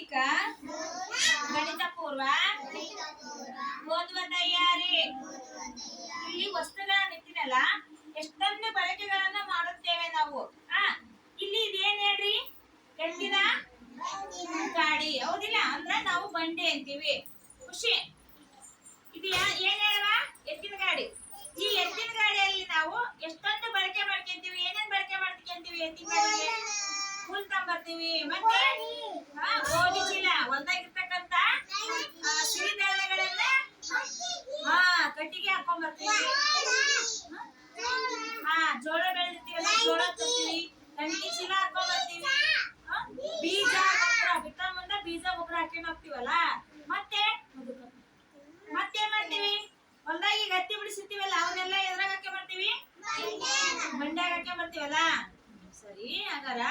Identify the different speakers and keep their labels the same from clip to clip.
Speaker 1: ಭೌತಿಕ
Speaker 2: ಗಣಿತ
Speaker 1: ಪೂರ್ವ ಓದುವ ತಯಾರಿ.
Speaker 2: ಇಲ್ಲಿ
Speaker 1: ವಸ್ತುಗಳನ್ನ ಎತ್ತಿನಲ್ಲ ಎಷ್ಟೊಂದು ಬಳಕೆಗಳನ್ನ ಮಾಡುತ್ತೇವೆ ನಾವು. ಆ, ಇಲ್ಲಿ ಇದೇನ್ ಹೇಳ್ರಿ? ಎತ್ತಿನ ಗಾಡಿ. ಹೌದಿಲ್ಲ? ಅಂದ್ರ ನಾವು ಬಂಡೆ ಅಂತೀವಿ. ಖುಷಿ. ಇದು ಏನ್ ಹೇಳುವ? ಎತ್ತಿನ ಗಾಡಿ.
Speaker 2: ಈ ಎತ್ತಿನ
Speaker 1: ಗಾಡಿಯಲ್ಲಿ ನಾವು ಎಷ್ಟೊಂದು ಬಳಕೆ ಮಾಡ್ಕೊಂತೀವಿ, ಏನೇನ್ ಬಳಕೆ ಮಾಡ್ಕೊಂತೀವಿ ಎತ್ತಿನ ಗಾಡಿಗೆ ಹುಲ್ ತಂಬರ್ತೀವಿ ಮತ್ತೆ?
Speaker 2: ಹಾ, ಗೋಧಿ ಚೀಲ.
Speaker 1: ಒಂದಾಗಿರ್ತಕ್ಕಂತ
Speaker 2: ಆ, ಸಿರಿಧಾನ್ಯಗಳನ್ನ ಹಾ
Speaker 1: ಕಟ್ಟಿಗೆ ಹಾಕೊಂಡ್ ಬರ್ತೀವಿ. ಹಾ ಜೋಳ ಬೆಳೆದಿರ್ತೀವಲ್ಲ ಜೋಳ ತರ್ತೀವಿ. ಕಣ್ಣಿಗೆ ಚೀಲ ಹಾಕೊಂಡ್ ಬರ್ತೀವಿ. ಹಾ, ಬೀಜ ಗೊಬ್ಬರ ಬಿತ್ತ ಮುಂದೆ ಬೀಜ ಗೊಬ್ಬರ ಹಾಕೊಂಡ್ ಹೋಗ್ತೀವಲ್ಲ? ಮತ್ತೆ? ಮತ್ತೆ ಮಾಡ್ತೀವಿ? ಹೊಲ್ದಾಗ ಈಗ ಹತ್ತಿ ಬಿಡಿಸಿರ್ತೀವಲ್ಲ ಅವನ್ನೆಲ್ಲ ಎದ್ರಾಗ ಹಾಕಿ ಬರ್ತೀವಿ? ಮಂಡ್ಯಾಗ. ಹಾಕಿ ಬರ್ತೀವಲ್ಲ? ಸರಿ ಹಾಗಾರ.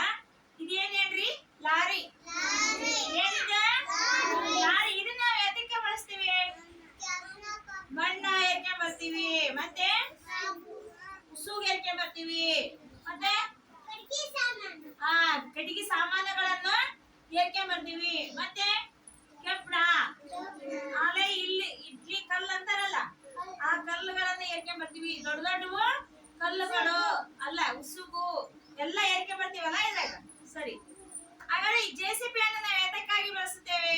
Speaker 1: ಮತ್ತೆ? ಸೂಗೆರ್ಕೆ ಬರ್ತೀವಿ.
Speaker 2: ಮತ್ತೆ?
Speaker 1: ಹಾ ಕಟ್ಟಿಗೆ ಸಾಮಾನುಗಳನ್ನ ಏರ್ಕೆ ಬರ್ತೀವಿ. ಮತ್ತೆ? ಕೆಪ್ಪಣ ಆಮೇಲೆ ಇಲ್ಲಿ ಇಡ್ಲಿ ಕಲ್ಲು ಅಂತಾರಲ್ಲ,
Speaker 2: ಆ
Speaker 1: ಕಲ್ಲುಗಳನ್ನ ಏರ್ಕೆ ಬರ್ತೀವಿ. ದೊಡ್ಡ ದೊಡ್ಡವು ಕಲ್ಲುಗಳು, ಅಲ್ಲ, ಉಸುಗು, ಎಲ್ಲ ಏರ್ಕೆ ಬರ್ತೀವಲ್ಲ ಇದ್ರಾಗ? ಸರಿ. ಹಾಗಾದ್ರೆ ಈ ಜೆ ಸಿ ಬಿ ಅನ್ನು ನಾವು ಎದಕ್ಕಾಗಿ ಬಳಸುತ್ತೇವೆ?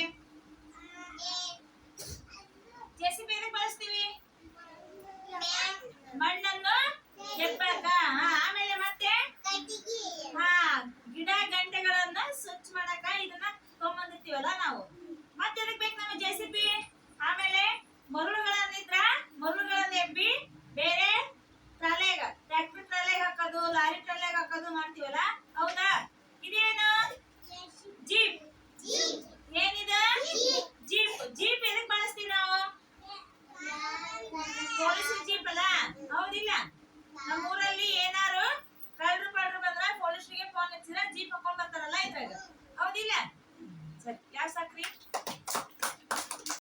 Speaker 2: ಸೋಲಿಸಿ ಜೀಪ್
Speaker 1: ಹೌದಿಲ್ಲ.
Speaker 2: ನಮ್ಮೂರ